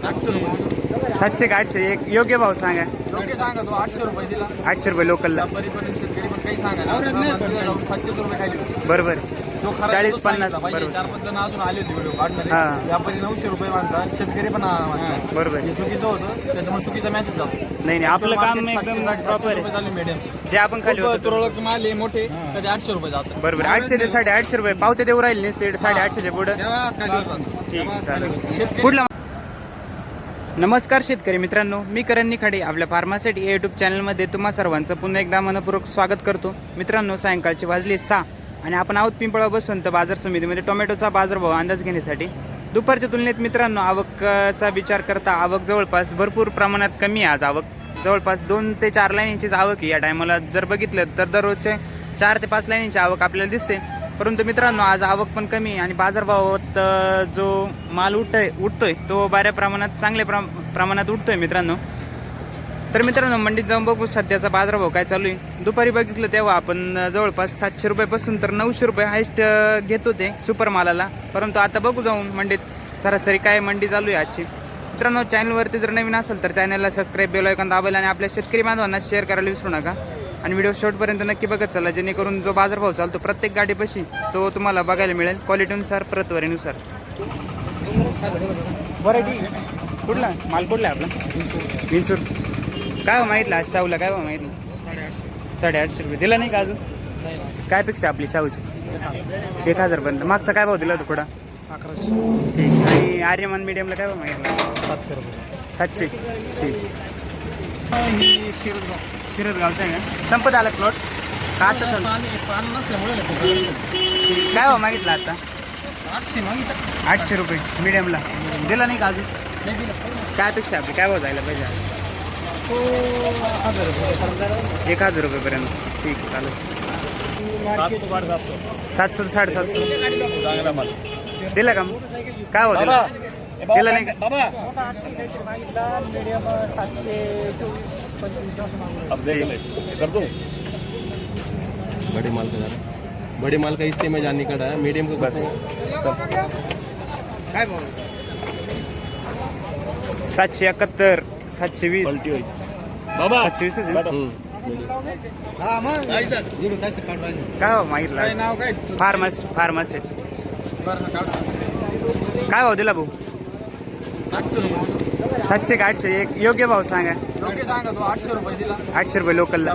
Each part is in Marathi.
सातशे का आठशे? एक योग्य भाव सांगा. योग्य सांगा तो आठशे रुपये दिला. आठशे रुपये लोकलला. बरोबर चाळीस, पन्नास. बरोबर. नाही नाही आपलं काम एकदम प्रॉपर. जे आपण खाली खूप होतो तुरळक माल मोठे कधी आठशे रुपये जातात. बरोबर आठशे ते साडे आठशे रुपये. पावते देऊ राहिले नाही साडे आठशेच्या पुढं. ठीक चालेल. कुठला नमस्कार शेतकरी मित्रांनो मी करण निखाडे आपल्या फार्मासिटी या युट्यूब चॅनलमध्ये तुम्हा सर्वांचं पुन्हा एकदा मनपूर्वक स्वागत करतो. मित्रांनो सायंकाळची वाजली सहा आणि आपण आहोत पिंपळा बसवंत बाजार समितीमध्ये. टोमॅटोचा बाजारभाव अंदाज घेण्यासाठी दुपारच्या तुलनेत मित्रांनो आवकचा विचार करता आवक जवळपास भरपूर प्रमाणात कमी आहे आज आवक. जवळपास दोन ते चार लाईनींचीच आवक या टायमाला जर बघितलं तर दररोजचे चार ते पाच लाईनींची आवक आपल्याला दिसते. परंतु मित्रांनो आज आवक पण कमी आणि बाजारभावात जो माल उठतोय उठतोय तो बऱ्या प्रमाणात चांगल्या प्रम प्रमाणात उठतोय मित्रांनो. तर मित्रांनो मंडीत जाऊन बघू सध्याचा बाजारभाव काय चालू आहे. दुपारी बघितलं तेव्हा आपण जवळपास सातशे रुपयापासून तर नऊशे रुपये हायस्ट घेत होते सुपर मालाला. परंतु आता बघू जाऊन मंडीत सरासरी काय मंडी चालू आहे आजची. मित्रांनो चॅनलवरती जर नवीन असेल तर चॅनलला सबस्क्राईब बेल ऐकून दाबायला आणि आपल्या शेतकरी बांधवांना शेअर करायला विसरू नका. आणि व्हिडिओ शेवटपर्यंत नक्की बघत चला जेणेकरून जो बाजारभाव चालतो प्रत्येक गाडीपाशी तो तुम्हाला बघायला मिळेल क्वालिटीनुसार प्रतवारीनुसार. व्हरायटी कुठला? माल कुठला आपला? विंचूर. काय मागितलं आज शाहूला? काय मागितलं? साडेआठशे रुपये. दिला नाही का अजून? काय पेक्षा आपली शाहूची? एक हजार पर्यंत. मागचा काय भाव दिला होता थोडा अकराशे ठीक आणि आर्यमान मीडियमला काय भाव मागितलं? सातशे रुपये. सातशे. ठीक. शिरत गावचा आहे का संपत आला प्लॉट का आता चालू. पाणी पाणी नसल्यामुळे काय भाव मागितला आता? आठशे मागितलं. आठशे रुपये मीडियमला दिला नाही का अजून? नाही दिलं. काय पेक्षा आपली? काय भाव जायला पाहिजे तो हजार रुपये. एक हजार रुपयेपर्यंत ठीक आहे, चालेल. सातशे साडेसातशे. सातशे साडेसातशे. चांगला माल. दिला का मग? काय भाव दिला? दिला नाही का? बाबा. अब देख ले कर दूं बड़े माल का बड़े माल का इसलिए मैं जानने का है मीडियम का बस सातशे एकाहत्तर सातशे वीस. बाबा सातशे वीस काय मागितला? काय नाव काय? फार्मसी फार्मसी काय भाव दिला भाऊ? सातशे का आठशे? एक योग्य भाव सांगा. योग्य सांगा तो आठशे रुपये दिला. आठशे रुपये लोकलला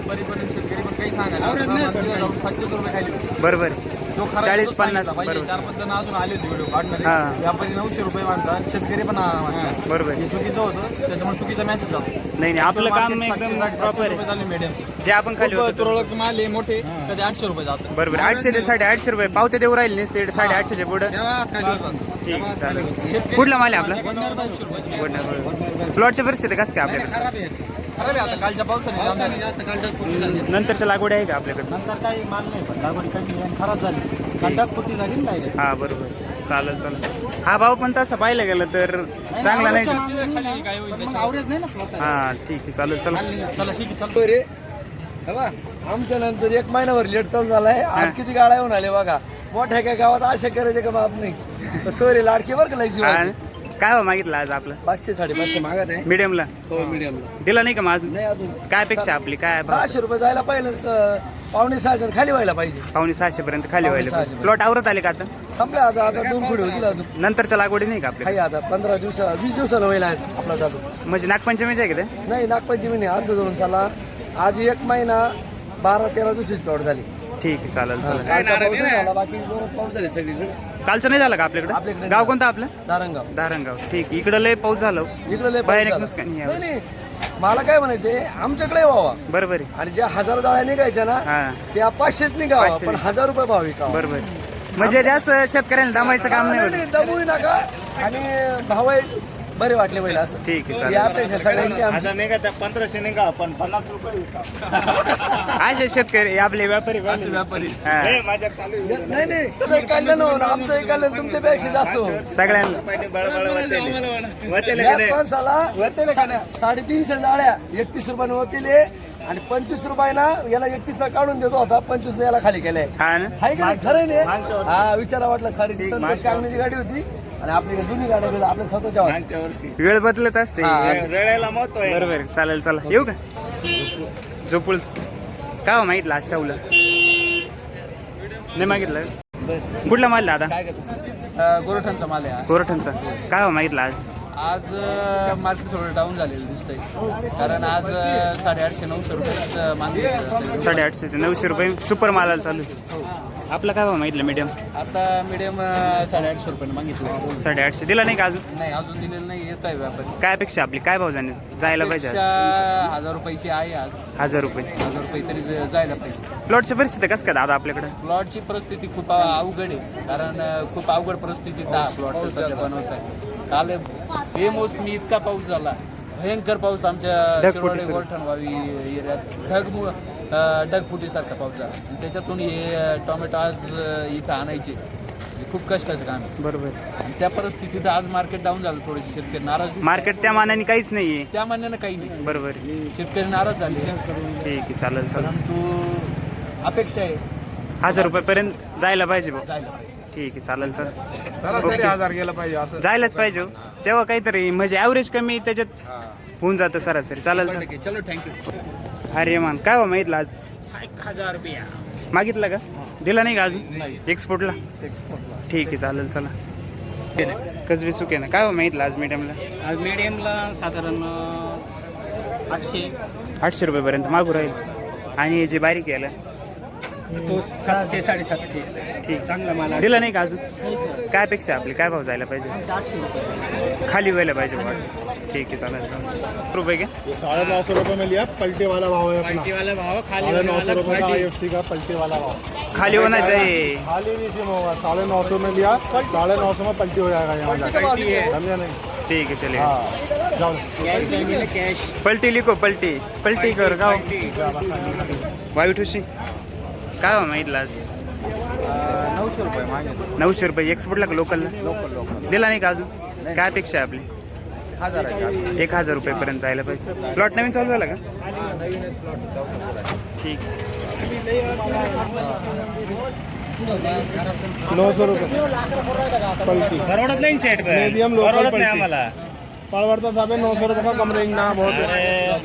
बरोबर जो खरा चाळीस, तो सांगितला पन्नास, पाहिजे. बरोबर. चार पाच जण अजून आले होते व्हिडिओ हा. काढणारे व्यापारी नऊशे रुपये मानतात शेतकरी पण मानतात बरोबर हे चुकीचं होतं त्याच्यामुळे चुकीचा मेसेज जातो नाही नाही आपलं काम एकदम प्रॉपर आहे medium. जे आपण खाली होतो तुरळक माल आहे मोठे कधी आठशे रुपये जातात बरोबर आठशे ते साडे आठशे रुपये पावते देऊ राहिले नाही साडे आठशेच्या पुढं ठीक आहे, चालेल शेतकरी कुठला माल आहे आपला रुपये प्लॉटची परिस्थिती कसं काय आपल्याकडे खराब आहे आता कालच्या पावसाने जाम नंतरच्या लागवड आहे का आपल्याकडे? नंतर काही माल नाही पण लागवड कमी आणि खराब झाली. खड्डाक पुट्टी झाली ना डायरेक्ट हा बरोबर. चालेल चालेल. हा भाव पण तसा पाहिलं गेलं तर चांगला नाही. का? खाली काय होईल मग आवरेज नाही ना. हा ठीक आहे चालेल चला. चला ठीक आहे चल. रे. आमच्या नंतर एक महिनाभर लेट चालू झालाय. आज किती गाड्या येऊन आले बघा. मोठ्या काय गावात आशा करायचे का बाप नाही. सोयरे लाडके बरं का लायची काय भाव मागितला आज आपलं? पाचशे साडेपाचशे मागत आहे. मीडियमला हो मीडियमला दिला नाही का मग अजून? नाही अजून. काय पेक्षा आपली? काय भाव? सहाशे रुपये जायला पाहिजे स- पावणे सहाशे खाली व्हायला पाहिजे. पावणे सहाशे पर्यंत खाली व्हायला सहाशे प्लॉट आवरत आले का आता? संपल्या आता आता दोन पुढे होतील अजून. नंतरच्या लागवडी नाही का आपल्या? काही आता पंधरा दिवसा वीस दिवसाला व्हायला आहेत आपला जातो म्हणजे नागपंचमीच आहे का ते? नाही नागपंचमी नाही असं धरून चला. आज एक महिना बारा तेरा दिवशी प्लॉट झाली. ठीक आहे चालेल चालेल. कालचा पाऊस नाही. झाला बाकी जोरात पाऊस झाले सगळीकडे. कालचं नाही झालं का आपल्याकडे? आपल्याकडे गाव कोणतं आपलं? दारंगाव. धारणगाव ठीक इकडं लय पाऊस झालं इकडे लय बाहेर एक झाला. नाही नाही नाही. मला काय म्हणायचे आमच्याकडे व्हावा. बरोबर आहे आणि ज्या हजार जाळ्या निघायच्या ना हा. त्या पाचशेच निघावा पाचशे. पण हजार रुपये भाव विकावा बरोबर आहे. म्हणजे जास्त शेतकऱ्यांना दमायचं काम नाही होत. दमू नका. आणि भाव बरे वाटले पहिला असं. ठीक आहे चालेल. अपेक्षा सगळ्यांची आमची. नाही का त्या पंधराशे नाही का पण पन्नास रुपये असे शेतकरी हे आपले व्यापारी व्यापारी. माझ्या चालू आहे. नाही नाही तुमचं ऐकायला ना होणार आमचं ऐकायला तुमच्यापेक्षा जास्त हो. सगळ्यांना. बळबळ का या नाही? माणसाला का नाही? साडेतीनशे जाळ्या एकतीस रुपयाने होतील आणि पंचवीस रुपयाना याला एकतीस ला काढून देतो होता पंचवीस याला खाली केलंय. हा ना? हाय का नाही? खरं नाही हा विचारा वाटला साडेतीन संतोष कागण्याची गाडी होती. आणि आपली दोन्ही गाड्या गेल्या आपल्या स्वतःच्या. वेळ बदलत असते. हा, बरोबर चालेल चला. येऊ का? झोपूळ काय हो मागितलं आज शाहूला? नाही मागितलं. कुठला माल दादा? अं, गोरठांचा माल आहे हा. गोरठणचा. काय हो मागितलं आज? आज मार्केट थोडं डाऊन झालेलं दिसतंय. कारण आज अं, साडेआठशे नऊशे रुपयेच अं, मागणी साडेआठशे ते नऊशे रुपये. सुपर मालाला चालू. आहे. आपला काय भाव मागितलं मीडियम आता मीडियम साडेआठशे रुपयाने मागितलं. साडेआठशे. दिला नाही का अजून? नाही अजून दिलेलं नाही येत आहे व्यापारी. काय अपेक्षा आपली? काय भाव जाणे जायला पाहिजे आज? पेक्षा हजार रुपयाची आहे आज. हजार रुपये. हजार रुपये तरी ज- जायला पाहिजे. प्लॉटची परिस्थिती कसं काय दादा आपल्याकडे? प्लॉटची परिस्थिती खूप अवघड आहे. कारण अं, खूप अवघड परिस्थितीत हा प्लॉट सध्या बनवत आहे. काल बेमोसमी इतका पाऊस झाला. भयंकर पाऊस आमच्या ढगफुटी सुरू. एरियात. ढग अं, ढगफुटीसारखा पाऊस झाला. आणि त्याच्यातून हे टोमॅटो आज इथं आणायचे. हे खूप कष्टाचं काम आहे. बरोबर. आणि त्या परिस्थितीत आज मार्केट डाऊन झालं थोडेसे शेतकरी नाराज. मार्केट त्या मानाने काहीच नाहीये. त्या मान्यानं काही नाही. बरोबर. शेतकरी नाराज झाले. ठीक आहे चालेल चालेल. परंतु अपेक्षा आहे. हजार रुपयापर्यंत जायला पाहिजे भाऊ जायला पाहिजे. ठीक आहे चालेल चालेल. सरासरी हजार गेला पाहिजे असं. जायलाच पाहिजे हो. तेव्हा काहीतरी म्हणजे ॲव्हरेज कमी त्याच्यात होऊन जातं सरासरी. चालेल चालेल. चलो थँक्यू अरे मान काय भाव मागितलं आज? हजार रुपया. मागितलं का? दिला नाही का अजून? एक्सपोर्टला ठीक आहे चालेल चला. कसबी सुके ना? काय भाव मागितलं आज मीडियमला आज मीडियमला साधारण अं, आठशे. आठशे रुपयेपर्यंत मागू राहील. आणि हे जे बारीक याला? तो सातशे साडेसातशे. ठीक. चांगला माल आहे. दिला नाही का अजून? काय अपेक्षा आपली? काय भाव जायला पाहिजे? आठशे रुपये. खाली व्हायला पाहिजे भाव. ठीक आहे चालेल चालेल. रुपये घ्या ये साढ़े नौ सौ रुपये में लिया पलटे वाला भाव है अपना वाला भाव खाली साढ़े नौ सौ वाला रुपये का क्वालिटी. आई का पलटे वाला भाव. खाली होना चाहिए खाली नहीं सिम होगा साढ़े नौ सौ में लिया साढ़े नौ सौ में पलटी हो जाएगा यहाँ जाके समझा नहीं. ठीक है चलिए हाँ. जाओ कॅश नाही मिळेल कॅश पलटी लिखो पलटी. पलटी कर का वाईट हुशी काय आज? नऊशे रुपये मागे नऊशे रुपये. एक्सपोर्टला का लोकलला लोकल लोकल दिला नाही का अजून? काय अपेक्षा आहे आपली? हजार एक हजार रुपयेपर्यंत जायला पाहिजे. प्लॉट नवीन चालू झाला का? ठीक. नौ सौ रुपये. परवडत नाही सेट मीडियम लोकल पलटी. रुपये का ना बहुत. है।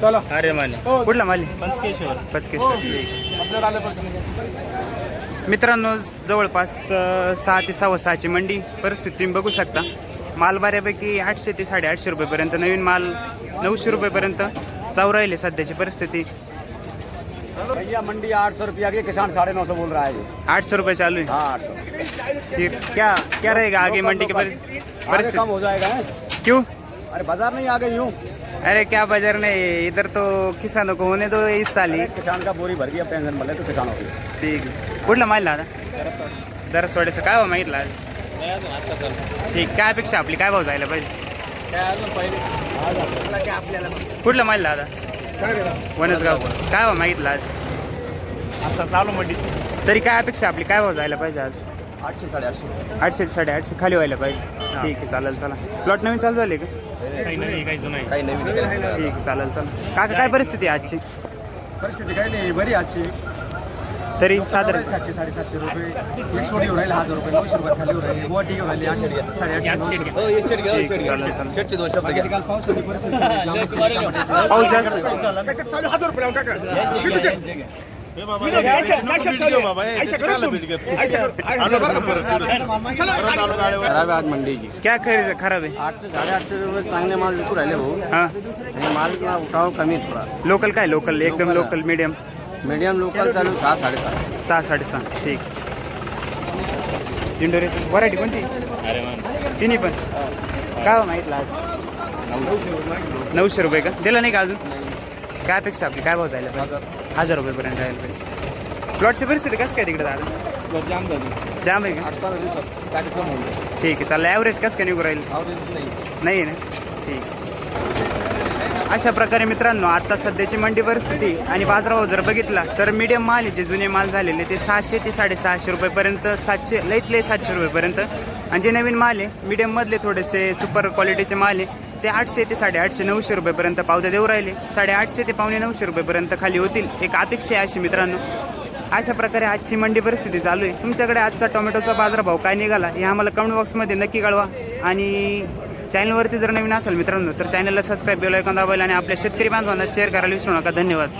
चलो. अरे माने. कुठला माल पंचकेश्वर. पचकेश्वर. मित्रांनो जवळपास सहा ते सव्वा सहाची मंडी परिस्थिती तुम्ही बघू शकता. माल बऱ्यापैकी आठशे ते साडेआठशे रुपयेपर्यंत नवीन माल नऊशे रुपयेपर्यंत जाऊ राहिले सध्याची परिस्थिती. भैया मंडी आठ सौ रुपया की किसान साढ़े नौ सौ बोल रहा है। आठ सौ रुपये चालू है हाँ आठ सौ फिर क्या क्या रहेगा आगे मंडी की परिस- आगे कम हो जाएगा हैं? क्यों? अरे बाजार नहीं आगे यूं। अरे क्या बाजार नहीं इधर तो किसानों को होने दो इस साल ही। किसान का बोरी भर गया पेंशन भले तो किसानों की। ठीक। कुठला माल दादा? दरसवाड्याचं काय भाव मागितलं आज ठीक काय अपेक्षा आपली? काय भाव जायला पाहिजे? कुठला माल दादा? वनसगावचं काय भाव मागितलं आज आता चालू मंडी तरी काय अपेक्षा आपली? काय भाव जायला पाहिजे आज? आठशे साडेआठशे. आठशे ते साडेआठशे खाली व्हायला पाहिजे. ठीक आहे चालेल चला. प्लॉट नवीन चालू झाले का? काही नवीन ठीक आहे चालेल चालेल. काका काय परिस्थिती आहे आजची? परिस्थिती काही नाही बरी आजची. तरी साधारण. सातशे साडेसातशे रुपये. एक्सपोर्ट घेऊन राहिले हजार रुपये नऊशे रुपये खाली राहिले. गुवाहाटी घेऊन राहिले आठशे साडेआठशे चालेल शेटचे दोन शब्द घ्या. पाऊस जास्त. खराब आहे आज मंडी क्या खरी खराब आहे आठशे साडेआठशे रुपये चांगले माल विकू राहिले भाऊ. हां. आणि माल उठाव कमी आहे थोडा. लोकल काय? लोकल एकदम लोकल मीडियम मीडियम लोकल चालू सहा साडेसहा सहा. साडेसहा ठीक. इंडोरेशन व्हरायटी कोणती? तिन्ही पण. काय हो मागितलं आज नऊशे रुपये का? दिला नाही का अजून? काय अपेक्षा आपली? काय भाव जायला पाहिजे? हजार रुपयेपर्यंत जायला पाहिजे प्लॉटची परिस्थिती कसं काय तिकडे दादा? जाम झाली. जाम आहे का? दिवसात कार्यक्रम ठीक आहे चाललं. ॲव्हरेज कसं काय निघू राहील? नाही. नाही आहे ना? ठीक. अशा प्रकारे मित्रांनो आता सध्याची मंडी परिस्थिती आणि बाजारभाव जर बघितला तर मीडियम माल जे जुने माल झालेले ते सहाशे ते साडेसहाशे रुपयेपर्यंत सातशे लईत लई सातशे रुपयेपर्यंत. आणि जे नवीन माल आहे मीडियममधले थोडेसे सुपर क्वालिटीचे माल आहे ते आठशे ते साडेआठशे नऊशे रुपयेपर्यंत पावत्या देऊ राहिले. साडेआठशे ते पावणे नऊशे रुपयेपर्यंत खाली होतील. एक अपेक्षा आहे अशी मित्रांनो. अशा प्रकारे आजची मंडी परिस्थिती चालू आहे. तुमच्याकडे आजचा टोमॅटोचा बाजारभाव काय निघाला हे आम्हाला कमेंट बॉक्समध्ये नक्की कळवा. आणि चॅनलवरती जर नवीन असेल मित्रांनो तर चॅनलला सबस्क्राईब बेल ऐकून दाबायला आणि आपल्या शेतकरी बांधवांना शेअर करायला विसरू नका. धन्यवाद.